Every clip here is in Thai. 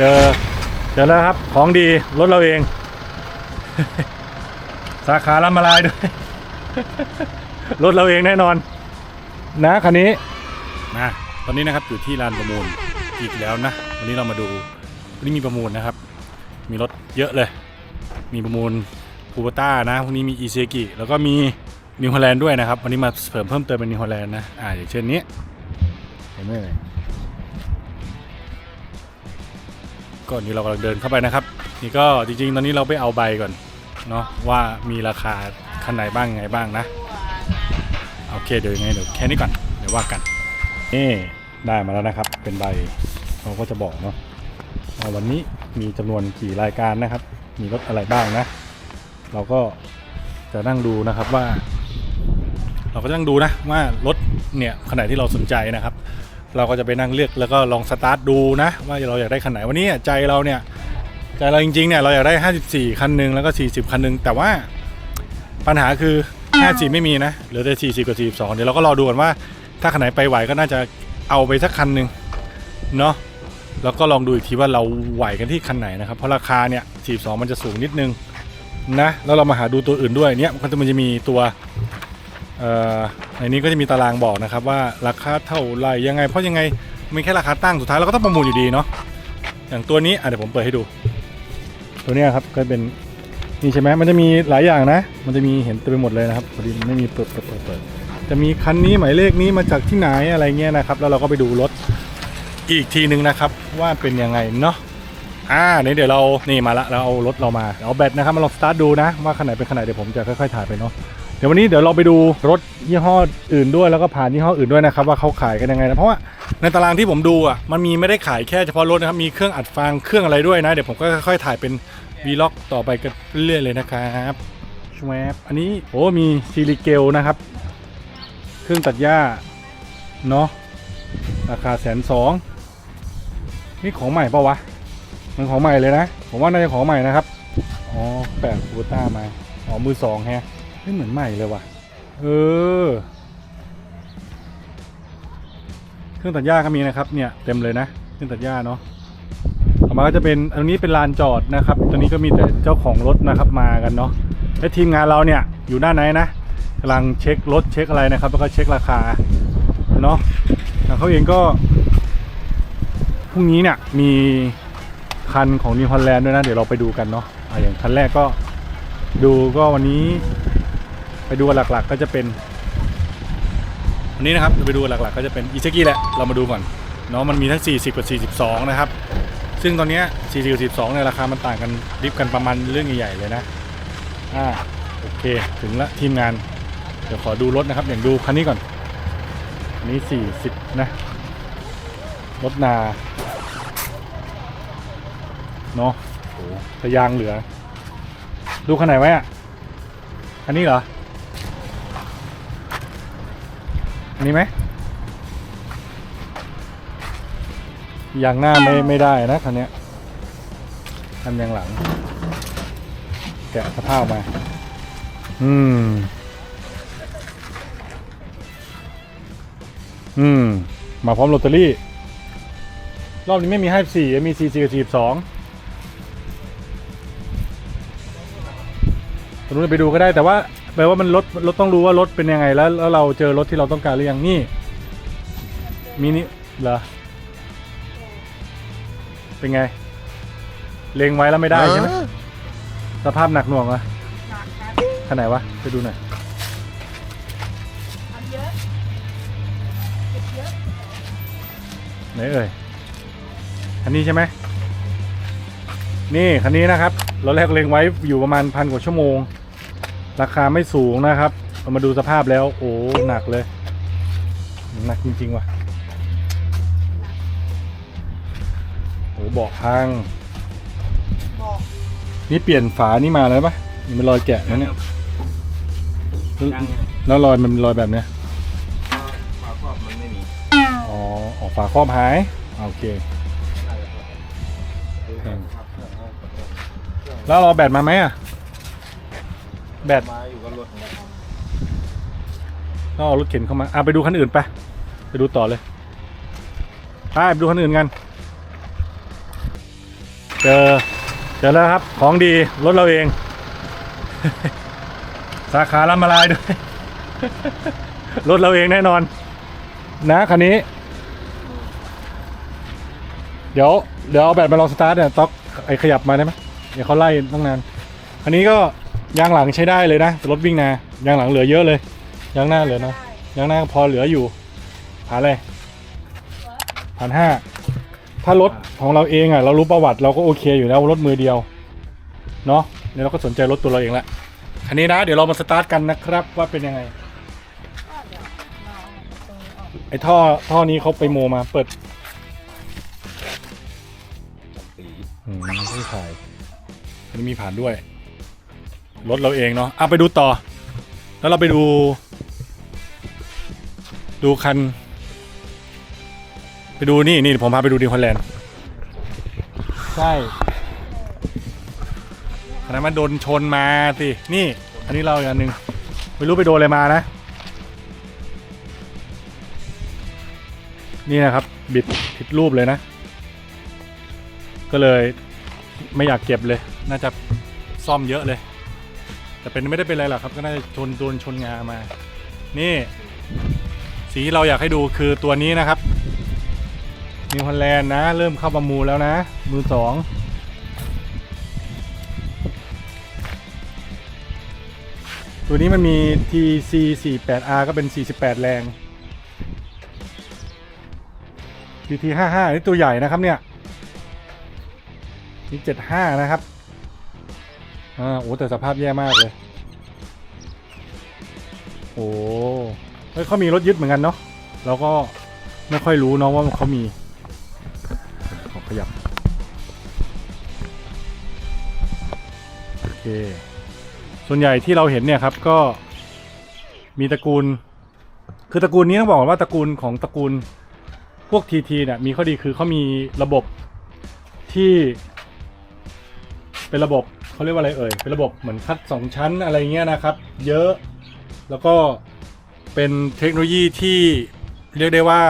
เจอเจอแล้วครับของดีรถเราเอง สาขาลำมาลายด้วยรถเราเองแน่นอน นะคันนี้มาตอนนี้นะครับอยู่ที่ลานประมูลอีกแล้วนะ วันนี้เรามาดูวันนี้มีประมูลนะครับ มีรถเยอะเลย มีประมูลคูปต้านะพวกนี้มีอีเซกิแล้วก็มีนิวฮอลแลนด์ด้วยนะครับ วันนี้มาเสริมเพิ่มเติมเป็นนิวฮอลแลนด์นะอ่าอย่างเช่นนี้เห็นไหมเอ่ย ก่อนนี้เรากำลังเดินเข้าไปนะครับ นี่ก็จริงๆ ตอนนี้เราไปเอาใบก่อนเนาะว่ามีราคาคันไหนบ้างไงบ้างนะ โอเคเดี๋ยวยังไงเดี๋ยวแค่นี้ก่อนเดี๋ยวว่ากันนี่ได้มาแล้วนะครับ เป็นใบเขาก็จะบอกเนาะว่าวันนี้มีจำนวนกี่รายการนะครับ มีรถอะไรบ้างนะ เราก็จะนั่งดูนะครับว่า เราก็จะนั่งดูนะว่ารถเนี่ยขนาดที่เราสนใจนะครับ เราก็จะไปนั่งเลือกแล้วก็ลองสตาร์ทดูนะว่าเราอยากได้คันไหนวันนี้ใจเราเนี่ยใจเราจริงๆเนี่ยเราอยากได้ 54 คันหนึงแล้วก็ 40 คันหนึงแต่ว่าปัญหาคือ 54 ไม่มีนะเหลือแต่ 40 กับ 42 เดี๋ยวเราก็รอดูกันว่า ถ้าคันไหนไปไหวก็น่าจะเอาไปสักคันหนึ่งเนาะแล้วก็ลองดูอีกทีว่าเราไหวกันที่คันไหนนะครับ เพราะราคาเนี่ย 42 มันจะสูงนิดนึงนะแล้วเรามาหาดูตัวอื่นด้วยเนี่ยมันจะมันจะมีตัวเอ่อ ในนี้ก็จะมีตารางบอกนะครับว่าราคาเท่าไหรยังไง เพราะยังไงมันแค่ราคาตั้งสุดท้ายเราก็ต้องประมูลอยู่ดีเนาะอย่างตัวนี้อะเดี๋ยวผมเปิดให้ดู ตัวนี้ครับก็เป็นนี่ใช่ไหมมันจะมีหลายอย่างนะ มันจะมีเห็นเต็มไปหมดเลยนะครับพอดีไม่มีเปิดเปิดเปิดเปิดจะมีคันนี้หมายเลขนี้มาจากที่ไหนอะไรเงี้ยนะครับ แล้วเราก็ไปดูรถอีกทีหนึ่งนะครับว่าเป็นยังไงเนาะอ่าเนี่ยเดี๋ยวเรานี่มาละเราเอารถเรามาเอาแบตนะครับมาลองสตาร์ทดูนะว่าคันไหนเป็นคันไหนเดี๋ยวผมจะค่อยๆถ่ายไปเนาะ เดี๋ยววันนี้เดี๋ยวเราไปดูรถยี่ห้ออื่นด้วยแล้วก็ผ่านยี่ห้ออื่นด้วยนะครับว่าเขาขายกันยังไงนะเพราะว่าในตารางที่ผมดูอะมันมีไม่ได้ขายแค่เฉพาะรถนะครับมีเครื่องอัดฟังเครื่องอะไรด้วยนะเดี๋ยวผมก็ค่อยๆถ่ายเป็นวีล็อกต่อไปกันเรื่อยๆเลยนะครับชวบอันนี้โอ้มีซิลิเกลนะครับ เครื่องตัดหญ้าเนาะราคาแสนสองนี่ของใหม่ปะวะมันของใหม่เลยนะ ผมว่าน่าจะของใหม่นะครับอ๋อแปะคูต้ามาอ๋อมือสองแฮะ ไม่เหมือนใหม่เลยว่ะ เออ เครื่องตัดหญ้าก็มีนะครับ เนี่ยเต็มเลยนะ เครื่องตัดหญ้าเนาะต่อมาก็จะเป็นอันนี้เป็นลานจอดนะครับ ตอนนี้ก็มีแต่เจ้าของรถนะครับมากันเนาะ และทีมงานเราเนี่ยอยู่ด้านไหนนะกำลังเช็ครถเช็คอะไรนะครับ แล้วก็เช็คราคาเนาะแต่เขาเองก็พรุ่งนี้เนี่ยมีคันของนิวฮอลแลนด์ด้วยนะ เดี๋ยวเราไปดูกันเนาะอะอย่างคันแรกก็ดูก็วันนี้ ไปดูหลักๆก็จะเป็นวันนี้นะครับเราไปดูหลักๆก็จะเป็นอีเซกิแหละเรามาดูก่อนเนาะมันมีทั้ง 40 กับ 42 นะครับ ซึ่งตอนนี้40 กับ42เนี่ยราคามันต่างกันริบกันประมาณเรื่องใหญ่ๆเลยนะอ่าโอเคถึงละทีมงาน เดี๋ยวขอดูรถนะครับอย่างดูคันนี้ก่อนอันนี้ 40 นะรถนาเนาะโอ้แต่ยางเหลือ ดูคันไหนไว้อะคันนี้เหรอ นนี้ไหมยางหน้าไม่ไม่ได้นะคันเนี้ยคันยางหลัง แกะสภาพมา อืม อืม มาพร้อมลอตเตอรี่ รอบนี้ไม่มีให้สี่มีสี่สี่กับสี่สองตรงนู้นไปดูก็ได้แต่ว่า แปลว่ามันรถรถต้องรู้ว่ารถเป็นยังไงแล้วแล้วเราเจอรถที่เราต้องการหรือยังนี่มินิเหรอเป็นไง เล็งไว้แล้วไม่ได้ใช่ไหมสภาพหนักหน่วงเหรอะขนาดไหนวะไปดูหน่อยไหนเอ่ยคันนี้ใช่ไหมนี่คันนี้นะครับเราแรกเล็งไว้อยู่ประมาณพันกว่าชั่วโมง ราคาไม่สูงนะครับเรามาดูสภาพแล้ว โอ้หนักเลย หนักจริง ๆ ว่ะโอ้เบาะพังนี่เปลี่ยนฝานี่มาแล้วปะนี่มันรอยแกะนะเนี่ย แล้วรอยมันเป็นรอยแบบเนี้ยฝาครอบมันไม่มีอ๋อออกฝาครอบหายอ่าโอเค แล้วเราแบตมาไหมอะ แบต มาอยู่กับรถเนี่ยต้องเอารถเข็นเข้ามา อะไปดูคันอื่นไปไปดูต่อเลยไปไปดูคันอื่นกัน เจอเจอแล้วครับ ของดีรถเราเอง สาขาลำมาลายด้วย รถเราเองแน่นอน นะคันนี้ เดี๋ยวเดี๋ยวเอาแบตมาลองสตาร์ทเนี่ยต๊อกไอขยับมาได้ไหมเดี๋ยวเขาไล่ตั้งนาน อันนี้ก็ ยางหลังใช้ได้เลยนะแต่รถวิ่งนายางหลังเหลือเยอะเลย ยางหน้าเหลือนะยางหน้าพอเหลืออยู่ผ่านเลยผ่านห้าถ้ารถของเราเองอะเรารู้ประวัติเราก็โอเคอยู่แล้วรถมือเดียวเนาะเดี๋ยวเราก็สนใจรถตัวเราเองละคันนี้นะเดี๋ยวเรามาสตาร์ทกันนะครับว่าเป็นยังไงก็เดี๋ยวเราเอาตรงนี้ออกไอ้ท่อท่อนี้เขาไปโมมาเปิดสีอืมไม่ถ่ายอันนี้มีผ่านด้วย รถเราเองเนาะเอะไปดูต่อ แล้วเราไปดู ดูคัน ไปดูนี่นี่ผมพาไปดูดีคอนแลนด์ใช่อันนั้นมันโดนชนมาสินี่ อันนี้เราอีกอันหนึ่งไม่รู้ไปโดนอะไรมานะ นี่นะครับ บิดผิดรูปเลยนะ ก็เลยไม่อยากเก็บเลย น่าจะซ่อมเยอะเลย แต่เป็นไม่ได้เป็นอะไรหรอกครับ ก็น่าจะชนโดนชนงามา นี่ สีเราอยากให้ดูคือตัวนี้นะครับนิวฮอลแลนด์นะ เริ่มเข้าประมูลแล้วนะ มือสองตัวนี้มันมี TC 48R ก็เป็น 48 แรง TT 55นี่ตัวใหญ่นะครับเนี่ยนี่75 นะครับ อ่าโอ้แต่สภาพแย่มากเลย โอ้เฮ้ยเขามีรถยึดเหมือนกันเนาะเราก็ไม่ค่อยรู้เนาะว่าเขามีขอขยับโอเคส่วนใหญ่ที่เราเห็นเนี่ยครับก็มีตระกูล คือตระกูลนี้ต้องบอกว่าตระกูลของตระกูลพวกทีทีเนี่ยมีข้อดีคือเขามีระบบที่เป็นระบบ เขาเรียกว่าอะไรเอ่ย เป็นระบบเหมือนคัดสองชั้นอะไรเงี้ยนะครับ เยอะ แล้วก็เป็นเทคโนโลยีที่เรียกได้ว่า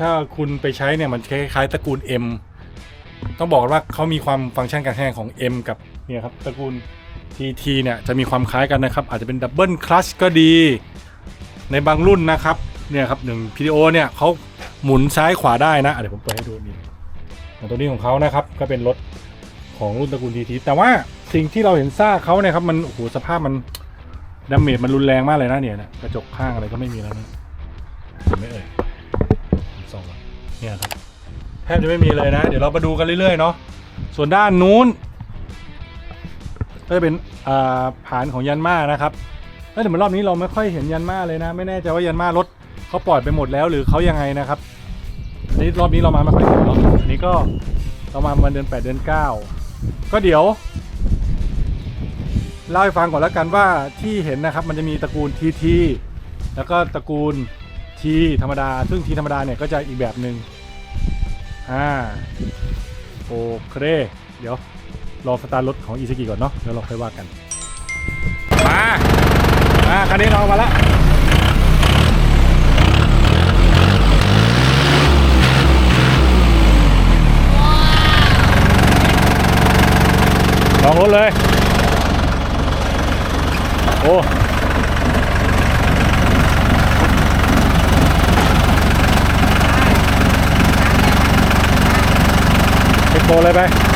ถ้าคุณไปใช้เนี่ยมันคล้ายๆตระกูล M ต้องบอกว่าเขามีความฟังก์ชันการใช้งของ M กับเนี่ยครับตระกูล TT เนี่ยจะมีความคล้ายกันนะครับ อาจจะเป็นดับเบิลคลัชก็ดี ในบางรุ่นนะครับเนี่ยครับหนึ่ง PDO เนี่ยเขาหมุนซ้ายขวาได้นะเดี๋ยวผมเปิดให้ดูนี่อย่างตัวนี้ของเขานะครับก็เป็นรถของรุ่นตระกูล TT แต่ว่า สิ่งที่เราเห็นซากเขาเนี่ยครับมันโอ้โหสภาพมันดาเมจมันรุนแรงมากเลยนะเนี่ยนะกระจกข้างอะไรก็ไม่มีแล้วนะเห็นไหม่เอ่ยส่องเนี่ยครับแทบจะไม่มีเลยนะ เดี๋ยวเรามาดูกันเรื่อยๆเนาะส่วนด้านนู้นก็จะเป็นอ่าผานของยันมานะครับแล้วแต่เหมือนรอบนี้เราไม่ค่อยเห็นยันมาเลยนะ ไม่แน่ใจว่ายันมารถเขาปล่อยไปหมดแล้วหรือเขายังไงนะครับอันนี้รอบนี้เรามาไม่ค่อยเห็นเนาะอันนี้ก็เรามาวันเดือน8เดือน9 ก็เดี๋ยว เล่าให้ฟังก่อนแล้วกันว่าที่เห็นนะครับมันจะมีตระกูล TT แล้วก็ตระกูล T ธรรมดา ซึ่ง T ธรรมดาเนี่ยก็จะอีกแบบหนึ่งอ่าโอเคเดี๋ยวรอสตาร์รถของอีซกิก่อนเนาะแล้วเราค่อยว่ากัน มามาคันนี้เรามาแล้วลองรถเลย อ้เอ็กโบเลยไป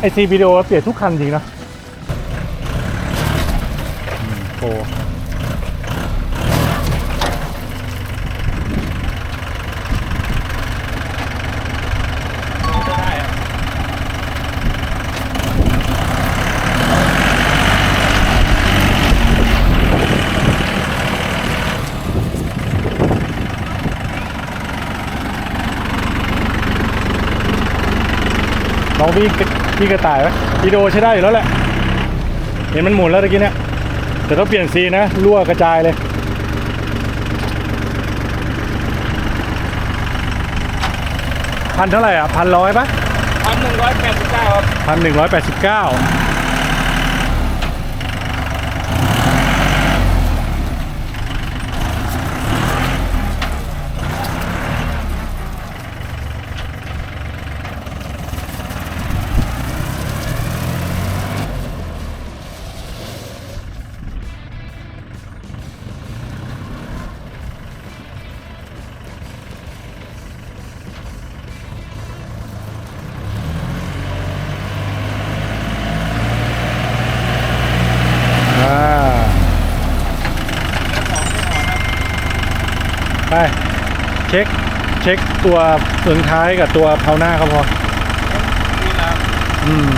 ไอซีวิดีโอเปลี่ยนทุกคันจริงนะอืมโอ้ลองพี่ พี่กระต่ายไหมวิดีโอใช้ได้อยู่แล้วแหละ เห็นมันหมุนแล้วตะกี้เนี่ย แต่ต้องเปลี่ยนซีนะรั่วกระจายเลย พันเท่าไหร่อะพันร้อยปะพันหนึ่งร้อยแปดสิบเก้าครับพันหนึ่งร้อยแปดสิบเก้าอ่า เช็คเช็คตัวเฟืองท้ายกับตัวเพาหน้าเขาพอนี่นะอืม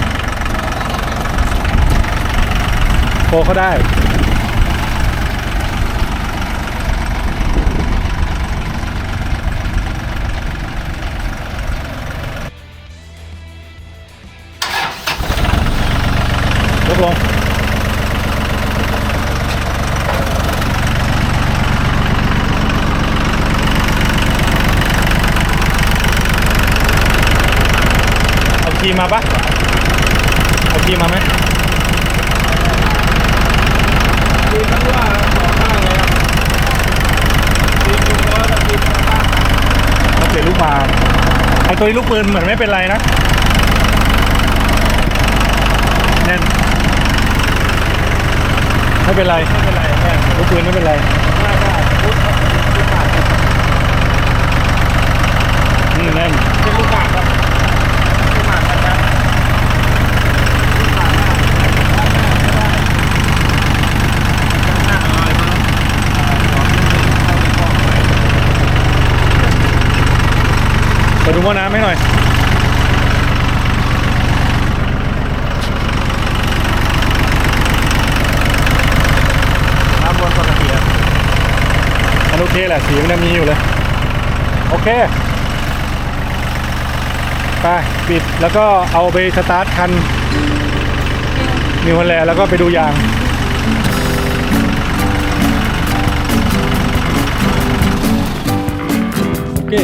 โปรเขาได้ มาปะเอาคีมาไหมทีมมันว่าสองข้างเลยครับทีมหนึ่งร้อยกับทีมสองข้างเอาเปลี่ยนลูกมาไอตัวนี้ลูกปืนเหมือนไม่เป็นไรนะแน่นไม่เป็นไรไม่เป็นไรแม่ลูกปืนไม่เป็นไร ได้ได้พุทธลูกบาท อืมแน่น เป็นลูกบาทครับลูกบาทนะครับลูกบาทหน้าหน้าเอาไว้ครับอ่าสองเข้าในกล้องไว้ เปิดดูหม้อน้ำให้หน่อย น้ำบนปกติครับ มันโอเคแหละสีมันยังมีอยู่เลย โอเค ไป ปิดแล้วก็เอาไปสตาร์ทคันนิวฮอลแลนด์แล้วก็ไปดูยางโอเค